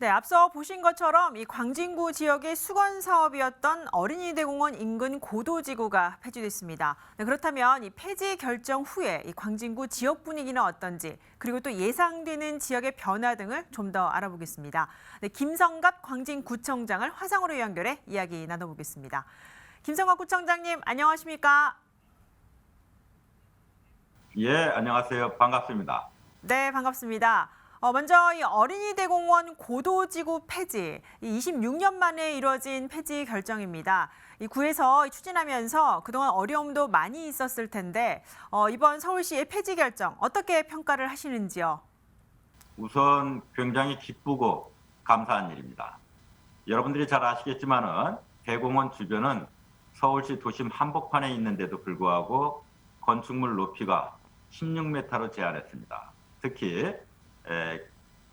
네, 앞서 보신 것처럼 이 광진구 지역의 수건 사업이었던 어린이대공원 인근 고도지구가 폐지됐습니다. 네, 그렇다면 이 폐지 결정 후에 이 광진구 지역 분위기는 어떤지 그리고 또 예상되는 지역의 변화 등을 좀 더 알아보겠습니다. 네, 김성갑 광진구청장을 화상으로 연결해 이야기 나눠보겠습니다. 김성갑 구청장님 안녕하십니까? 예, 안녕하세요. 반갑습니다. 네, 반갑습니다. 어, 먼저 이 어린이 대공원 고도지구 폐지, 이 26년 만에 이루어진 폐지 결정입니다. 이 구에서 추진하면서 그동안 어려움도 많이 있었을 텐데 어, 이번 서울시의 폐지 결정 어떻게 평가를 하시는지요? 우선 굉장히 기쁘고 감사한 일입니다. 여러분들이 잘 아시겠지만은 대공원 주변은 서울시 도심 한복판에 있는데도 불구하고 건축물 높이가 16m로 제한했습니다. 특히 에,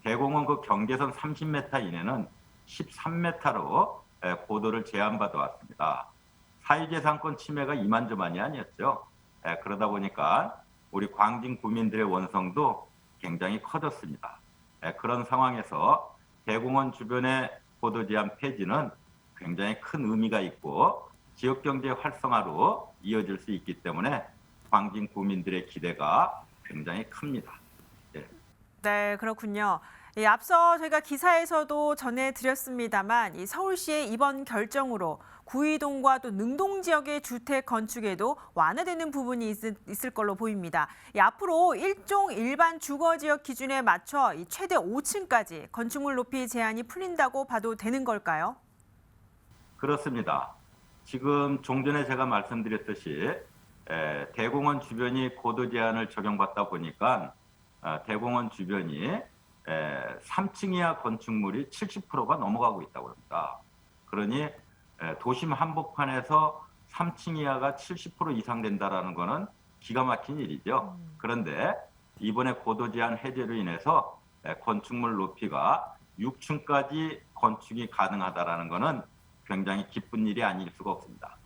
대공원 그 경계선 30m 이내는 13m로 고도를 제한받아 왔습니다. 사유재산권 침해가 이만저만이 아니었죠. 에, 그러다 보니까 우리 광진 구민들의 원성도 굉장히 커졌습니다. 에, 그런 상황에서 대공원 주변의 고도 제한 폐지는 굉장히 큰 의미가 있고 지역 경제 활성화로 이어질 수 있기 때문에 광진 구민들의 기대가 굉장히 큽니다. 네, 그렇군요. 이 앞서 저희가 기사에서도 전해드렸습니다만 이 서울시의 이번 결정으로 구이동과 또 능동 지역의 주택 건축에도 완화되는 부분이 있을, 있을 걸로 보입니다. 이 앞으로 일종 일반 주거 지역 기준에 맞춰 이 최대 5층까지 건축물 높이 제한이 풀린다고 봐도 되는 걸까요? 그렇습니다. 지금 좀 전에 제가 말씀드렸듯이 에, 대공원 주변이 고도 제한을 적용받다 보니까 아, 대공원 주변이 에, 3층 이하 건축물이 70%가 넘어가고 있다고 합니다. 그러니 에, 도심 한복판에서 3층 이하가 70% 이상 된다라는 것은 기가 막힌 일이죠. 그런데 이번에 고도 제한 해제로 인해서 에, 건축물 높이가 6층까지 건축이 가능하다라는 것은 굉장히 기쁜 일이 아닐 수가 없습니다.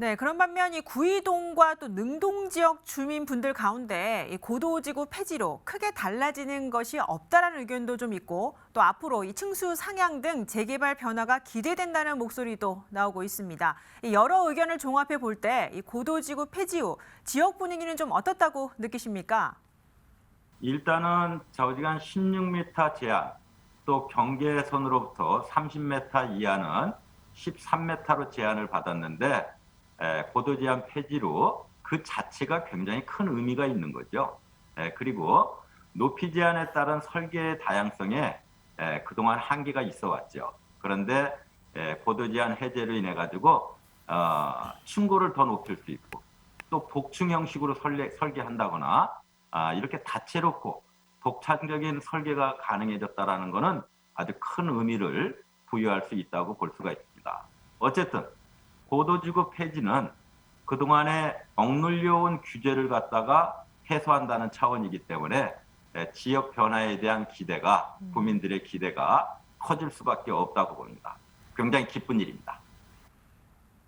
네, 그런 반면 이 구이동과 또 능동 지역 주민분들 가운데 이 고도지구 폐지로 크게 달라지는 것이 없다라는 의견도 좀 있고 또 앞으로 이 층수 상향 등 재개발 변화가 기대된다는 목소리도 나오고 있습니다. 이 여러 의견을 종합해 볼 때 이 고도지구 폐지 후 지역 분위기는 좀 어떻다고 느끼십니까? 일단은 저지간 16m 제한 또 경계선으로부터 30m 이하는 13m로 제한을 받았는데 에, 고도 제한 폐지로 그 자체가 굉장히 큰 의미가 있는 거죠. 에, 그리고 높이 제한에 따른 설계의 다양성에 에, 그동안 한계가 있어 왔죠. 그런데 에, 고도 제한 해제로 인해 가지고 어, 층고를 더 높일 수 있고 또 복층 형식으로 설계, 설계한다거나 아, 이렇게 다채롭고 독창적인 설계가 가능해졌다라는 것은 아주 큰 의미를 부여할 수 있다고 볼 수가 있습니다. 어쨌든 고도지구 폐지는 그동안에 억눌려온 규제를 갖다가 해소한다는 차원이기 때문에 에, 지역 변화에 대한 기대가 국민들의 기대가 커질 수밖에 없다고 봅니다. 굉장히 기쁜 일입니다.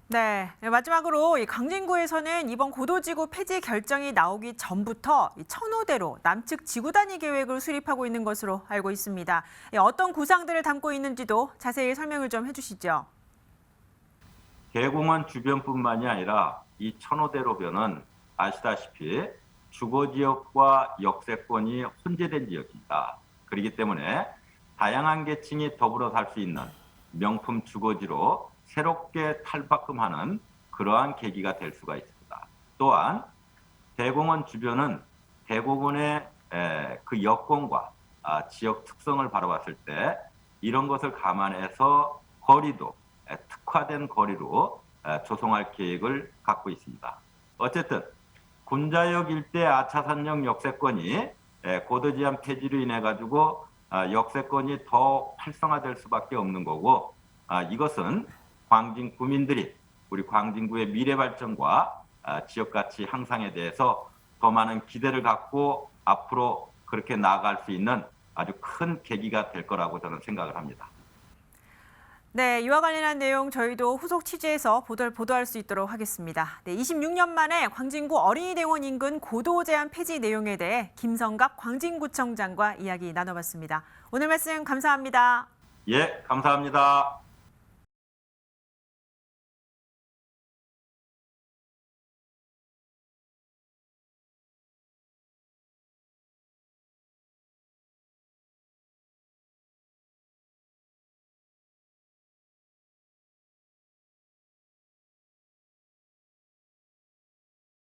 네, 네, 마지막으로 이 강진구에서는 이번 고도지구 폐지 결정이 나오기 전부터 이 천호대로 남측 지구 단위 계획을 수립하고 있는 것으로 알고 있습니다. 예, 어떤 구상들을 담고 있는지도 자세히 설명을 좀 해주시죠. 대공원 주변뿐만이 아니라 이 천호대로변은 아시다시피 주거 지역과 역세권이 혼재된 지역입니다. 그렇기 때문에 다양한 계층이 더불어 살 수 있는 명품 주거지로 새롭게 탈바꿈하는 그러한 계기가 될 수가 있습니다. 또한 대공원 주변은 대공원의 에, 그 여건과 아, 지역 특성을 바라봤을 때 이런 것을 감안해서 거리도 에, 특화된 거리로 에, 조성할 계획을 갖고 있습니다. 어쨌든 군자역 일대 아차산역 역세권이 에, 고도 제한 폐지로 인해 가지고 아, 역세권이 더 활성화될 수밖에 없는 거고 아, 이것은 광진 구민들이 우리 광진구의 미래 발전과 아, 지역 가치 향상에 대해서 더 많은 기대를 갖고 앞으로 그렇게 나아갈 수 있는 아주 큰 계기가 될 거라고 저는 생각을 합니다. 네, 이와 관련한 내용 저희도 후속 취재해서 보도를 보도할 수 있도록 하겠습니다. 네, 26년 만에 광진구 어린이대원 인근 고도 제한 폐지 내용에 대해 김성갑 광진구청장과 이야기 나눠봤습니다. 오늘 말씀 감사합니다. 예, 감사합니다.